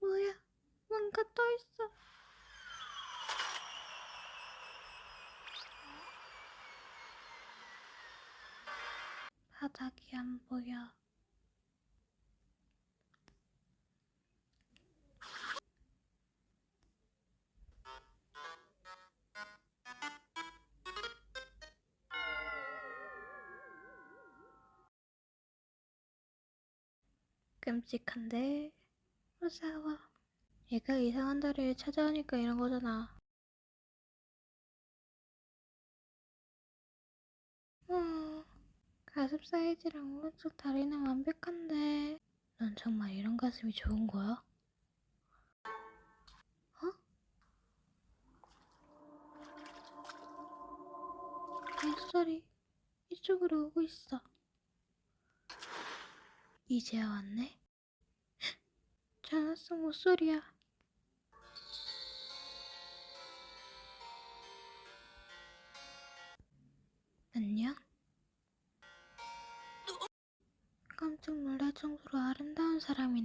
뭐야? 뭔가 떠 있어. 바닥이 안 보여. 끔찍한데 무서워. 얘가 이상한 다리를 찾아오니까 이런 거잖아. 음, 가슴 사이즈랑 오른쪽 다리는 완벽한데 넌 정말 이런 가슴이 좋은 거야? 어? 발소리 이쪽으로 오고 있어. 이제야 왔네? 전화 속 목소리야. 안녕? 깜짝 놀랄 정도로 아름다운 사람이네.